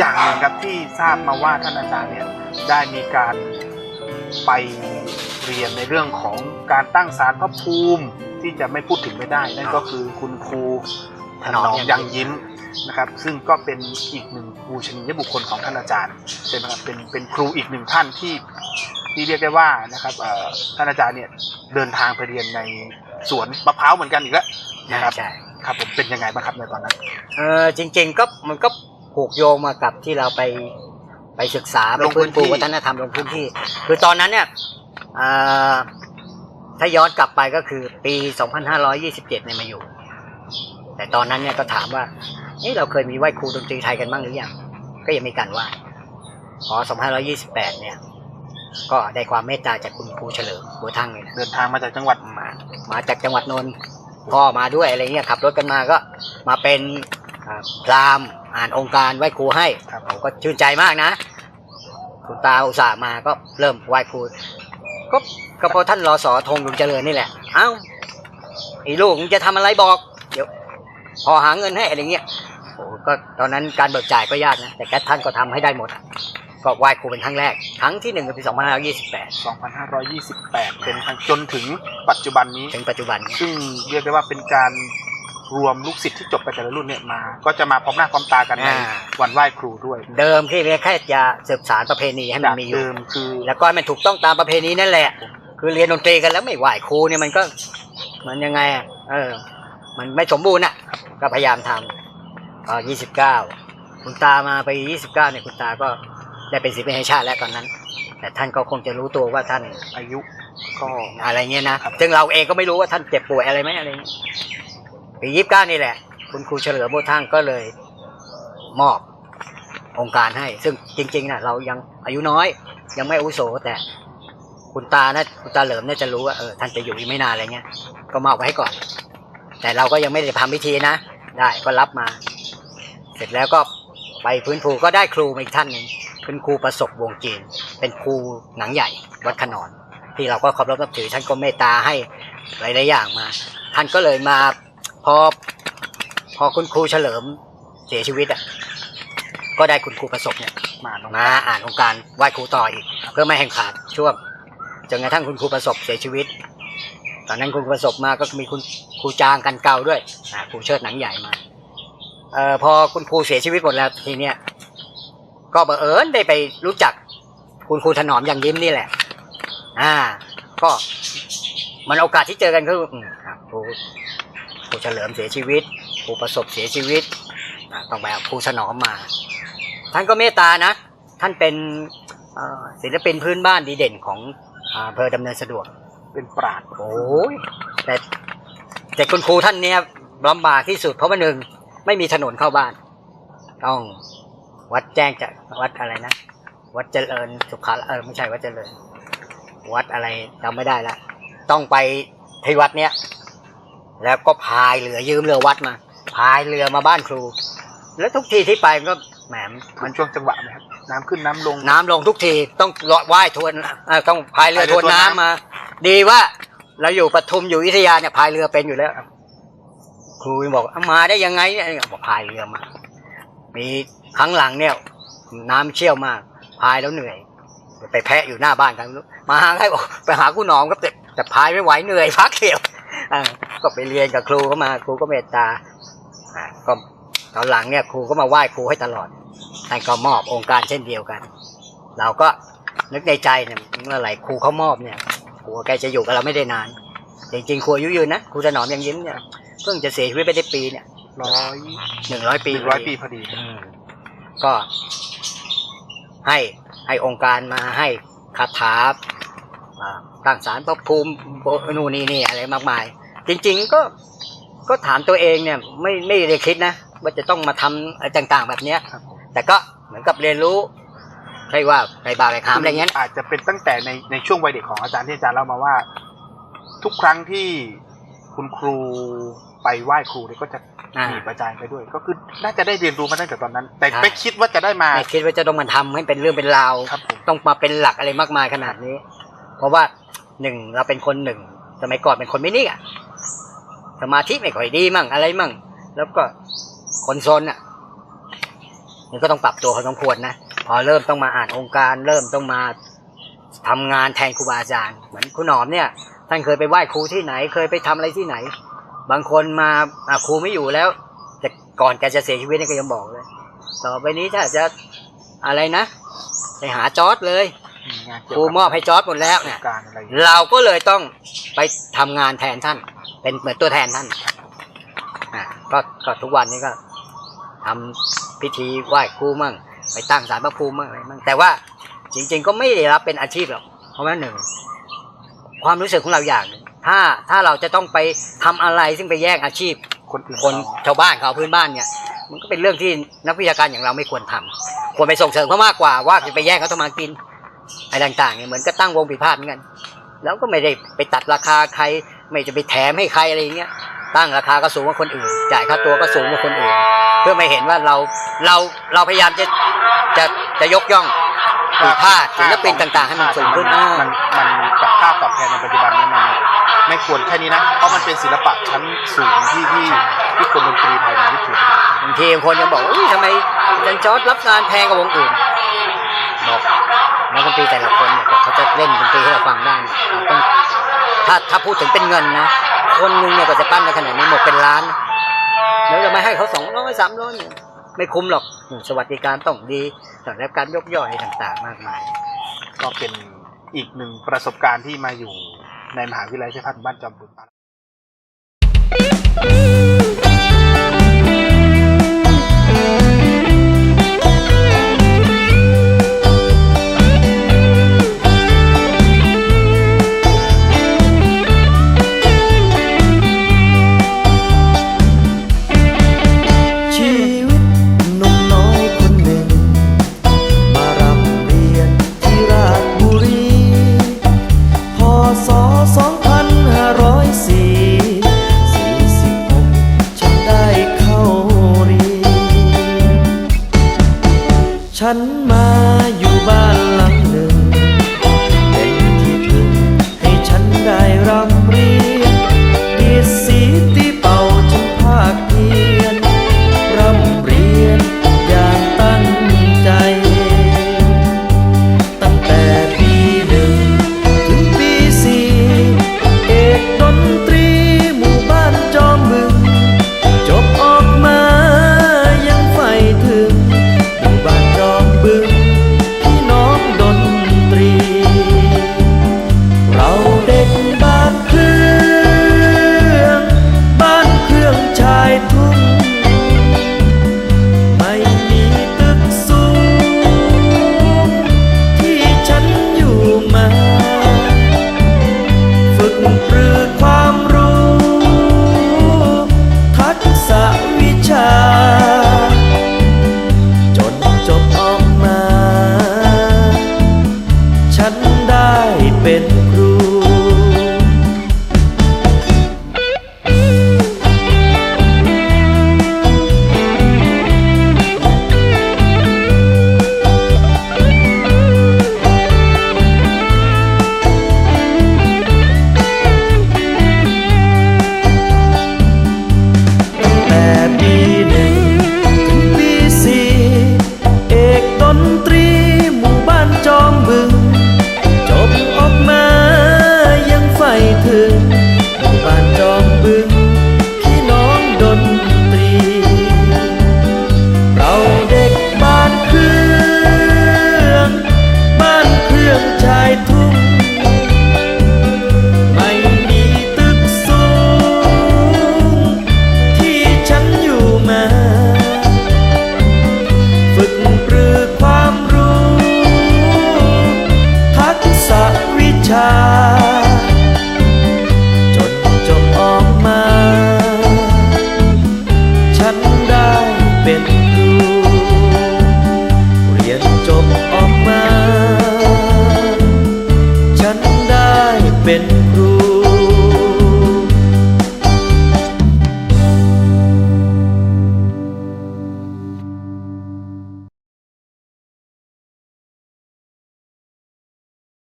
อย่างหนึ่งครับที่ทราบมาว่าท่านอาจารย์เนี่ยได้มีการไปเรียนในเรื่องของการตั้งศาลพระภูมิที่จะไม่พูดถึงไม่ได้ นั่นก็คือคุณครูถนอมยังยิ้มนะครับ ซึ่งก็เป็นอีกหนึ่งบูชนียบุคคลของท่านอาจารย์ใช่ไหมครับเป็นเป็นครูอีกหนึ่งท่านที่ที่เรียกได้ว่านะครับเอ่อท่านอาจารย์เนี่ยเดินทางไปเรียนในสวนมะพร้าวเหมือนกันอีกแล้วนะครับใช่ครับผมเป็นยังไงบ้างครับในตอนนั้นเออจริง ๆ ก็มันก็ ผูกโยงมากับที่เราไปไปศึกษาไปลงพื้ฟื้นนที่ ฟูวัฒนธรรมลงพื้นที่ คือตอนนั้นเนี่ยอ่าถ้าย้อนกลับไปก็คือปี 2527เนี่ยมาอยู่ แต่ตอนนั้นเนี่ยก็ถามว่าเฮ้เราเคยมีไหว้ครูดนตรีไทยกันบ้างหรือยังก็ยังมีการไหว้พอ2528 เนี่ย ก็ได้ความเมตตาจากคุณครูเฉลิมบัวทั้งเลยนะเดินทางมาจากจังหวัดมา มาจากจังหวัดนนท์พ่อมาด้วยอะไรเงี้ยขับรถกันมาก็มาเป็น อ่าพราหมณ์อ่านองค์การไหว้ครูให้ครับผมก็ชื่นใจมากนะ คุณตาอุตส่าห์มาก็เริ่มไหว้ครูก็ก็เพราะท่านรอสอธงลุงเจริญนี่แหละ เอ้าไอ้ลูกมึงจะทำอะไรบอก เดี๋ยวพอหาเงินให้อะไรเงี้ยโอ้ก็ตอนนั้นการเบิกจ่ายก็ยากนะ แต่แกท่านก็ทำให้ได้หมด ก็ไหว้ครูเป็นครั้งแรก ครั้งที่หนึ่งก็ปี2528 2528 เป็นทางจนถึงปัจจุบันนี้ ถึงปัจจุบันเนี่ยซึ่งเรียกได้ว่าเป็นการ รวมลูกศิษย์ที่จบไปแต่ละรุ่นเนี่ยมา ก็จะมาพร้อมหน้าพร้อมตากันในอ่า วันไหว้ครูด้วยเดิมที่เรียกแค่จะสืบสารประเพณีให้มัจานกมีอยู่ เดิมคือ แล้วก็ให้มันถูกต้องตามประเพณีนั่นแหละ คือเรียนดนตรีกันแล้วไม่ไหวครูเนี่ยมันก็ มันยังไงอะเออ มันไม่สมบูรณ์อะ ก็พยายามทำก็ยี่สิบเก้าคุณตามาไปยี่สิบเก้าเนี่ยคุณตาก็ได้เป็นศิลปินแห่งชาติแล้วตอนนั้น แต่ท่านก็คงจะรู้ตัวว่าท่านอายุก็ อะไรเงี้ยนะ ซึ่งเราเองก็ไม่รู้ว่าท่านเจ็บป่วยอะไรไหมอะไรเงี้ย ปียี่สิบเก้านี่แหละ คุณครูเฉลิมโบทั้งก็เลยมอบองค์การให้ ซึ่งจริงๆนะเรายังอายุน้อย ยังไม่อุโสแต่คุณตานะคุณตาเหลิมเนี่ยจะรู้ว่าเออท่านจะอยู่อีกไม่นานอะไรเงี้ย ก็มอบไว้ให้ก่อน แต่เราก็ยังไม่ได้ทำพิธีนะ ได้ก็รับมา เสร็จแล้วก็ไปพื้นฟูก็ได้ครูมาอีกท่านหนึ่งเป็นครูประสบวงจีน เป็นครูหนังใหญ่วัดขนอน ที่เราก็เคารพนับถือท่านก็เมตตาให้หลายๆอย่างมา ท่านก็เลยมา พอพอคุณครูเฉลิมเสียชีวิตอะก็ได้คุณครูประสบเนี่ยมาลงมาอ่านองค์การไหว้ครูต่ออีก เพื่อไม่ให้ขาดช่วงจนกระทั่งคุณครูประสบเสียชีวิต ตอนนั้นคุณครูประสบมาก็มีคุณครูจางกันเก่าด้วยอ่าครูเชิดหนังใหญ่มาเอ่อพอคุณครูเสียชีวิตหมดแล้วทีเนี้ยก็บังเอิญได้ไปรู้จักคุณครูถนอมอย่างยิ้มนี่แหละ อ่า ก็มันโอกาสที่เจอกันคืออืมครับ ครูเฉลิมเสียชีวิตครูประสบเสียชีวิตต้องไปเอาครูถนอมมา ท่านก็เมตตานะ ท่านเป็นเอ่อศิลปินพื้นบ้านดีเด่นของอาอำเภอดำเนินสะดวกเป็นปราดโอ้ยแต่แต่คุณครูท่านเนี้ยลำบากที่สุดเพราะว่าหนึ่งไม่มีถนนเข้าบ้าน ต้องวัดแจ้งจากวัดอะไรนะวัดเจริญสุขาเออไม่ใช่วัดเจริญ วัดอะไรจำไม่ได้ละต้องไปที่วัดเนี้ย แล้วก็พายเรือยืมเรือวัดมาพายเรือมาบ้านครู แล้วทุกทีที่ไปมันก็แหมมันช่วงจังหวะไหมครับน้ำขึ้นน้ำลง น้ำลงทุกทีต้องเลาะว่ายทวนเอ่อต้องพายเรือพายเรือทวนทวนน้ำน้ำ มา ดีว่าเราอยู่ปทุมอยู่อยุธยาเนี่ยพายเรือเป็นอยู่แล้ว ครูยังบอกเอามาได้ยังไงเนี่ยบอกพายเรือมา มีครั้งหลังเนี่ย น้ำเชี่ยวมากพายแล้วเหนื่อย ไปแพะอยู่หน้าบ้านกันมาหาใครบอกไปหาคุณหนอมก็แต่แต่พายไม่ไหวเหนื่อยพักเดียวอ่า ก็ไปเรียนกับครูก็มาครูก็เมตตาอ่าก็ตอนหลังเนี่ยครูก็มาไหว้ครูให้ตลอดท่านก็มอบองค์การเช่นเดียวกัน เราก็นึกในใจเนี่ยเมื่อไหร่ครูเขามอบเนี่ยครูแกจะอยู่กับเราไม่ได้นาน จริงๆครูอายุยืนนะครูถนอมยังยิ้มเนี่ยเพิ่งจะเสียชีวิตไปได้ปีเนี่ยร้อยหนึ่งร้อยปีปีร้อยปีพอดีอืมก็ให้ให้องค์การมาให้คาถาอ่าตั้งสารพระภูมิโบนู่นนี่นี่อะไรมากมาย จริง ๆ ก็ก็ถามตัวเองเนี่ย ไม่ไม่ได้คิดนะว่าจะต้องมาทำอะไรต่าง ๆ แบบเนี้ยครับผมแต่ก็เหมือนกับเรียนรู้ใช่ว่าใครบาใครขามอะไรเงี้ยอาจจะเป็นตั้งแต่ในในช่วงวัยเด็กของอาจารย์ที่อาจารย์เล่ามาว่า ทุกครั้งที่คุณครูไปไหว้ครูเนี่ยก็จะอ่าหนีประจายไปด้วย ก็คือน่าจะได้เรียนรู้มาตั้งแต่ตอนนั้น แต่ใช่ ไม่คิดว่าจะได้มาไม่คิดว่าจะต้องมาทำให้เป็นเรื่องเป็นราว ครับผมต้องมาเป็นหลักอะไรมากมายขนาดนี้ เพราะว่าหนึ่งเราเป็นคนหนึ่ง สมัยก่อนเป็นคนไม่นิ่งอะสมาธิไม่ค่อยดีมั่งอะไรมั่ง แล้วก็คนซนอะมันก็ต้องปรับตัวพอสมควรนะ พอเริ่มต้องมาอ่านองค์การ เริ่มต้องมาทำงานแทนครูบาอาจารย์ เหมือนคุณหนอมเนี่ย ท่านเคยไปไหว้ครูที่ไหน เคยไปทำอะไรที่ไหน บางคนมาครูไม่อยู่แล้ว แต่ก่อนแกจะเสียชีวิตเนี่ยก็ยังบอกเลย ต่อไปนี้ถ้าจะอะไรนะ ไปหาจอร์ดเลย งานคเกี่ยรูวกับมอบให้จอร์ดหมดแล้วเนี่ย การอะไรอย่างเงี้ยเราก็เลยต้องไปทำงานแทนท่าน เป็นเหมือนตัวแทนท่านอ่าก็ก็ทุกวันนี้ก็ทำพิธีไหว้ครูมั่ง ไปตั้งศาลพระภูมิมั่งอะไรมั่งแต่ว่าจริง ๆ ก็ไม่ได้รับเป็นอาชีพหรอกเพราะว่าหนึ่ง ความรู้สึกของเราอย่างหนึ่งถ้าถ้าเราจะต้องไปทำอะไรซึ่งไปแย่งอาชีพ คนอื่นคนเขาชาวบ้านเขาพื้นบ้านเนี่ย มันก็เป็นเรื่องที่นักวิชาการอย่างเราไม่ควรทำควรไปส่งเสริมเขามากกว่าว่าจะไปแย่งเขาทำมากิน อะไรต่างๆเนี่ยเหมือนก็ตั้งวงผิดพลาดเหมือนกัน แล้วก็ไม่ได้ไปตัดราคาใคร ไม่จะไปแถมให้ใครอะไรอย่างเงี้ยตั้งราคาก็สูงกว่าคนอื่น จ่ายค่าตัวก็สูงกว่าคนอื่น เพื่อไม่เห็นว่าเราเราเราพยายามจะจะจะยกย่องปีพาดศิลปินต่าง ๆ ให้มันสูงขึ้นมัอ่ามันมันกับค่าตอบแทนในปัจจุบันเนี่ยมันไม่ควรแค่นี้นะเพราะมันเป็นศิลปะชั้นสูงที่ที่ที่คนดนตรีไทยมันไม่ถือบางทีบางคนยังบอกว่าอุ้ยทำไมอาจันจอร์ดรับงานแพงกว่าวงอื่นบอก นักดนตรีแต่ละคนเนี่ยเขาจะเล่นดนตรีให้เราฟังได้เนี่ยต้องถ้าถ้าพูดถึงเป็นเงินนะ คนนึงเนี่ยก็จะปั้นได้ขนาดนี้หมดเป็นล้านแล้วจะไม่ให้เขาสองร้อยสามร้อยเนี่ยไม่คุ้มหรอกสวัสดิการต้องดีต้องได้รับการยกย่อยต่างๆ มากมาย ก็เป็นอีกหนึ่งประสบการณ์ที่มาอยู่ในมหาวิทยาลัยชัยพัฒน์บ้านจอมบึง จบออกมา ฉันได้เป็นครู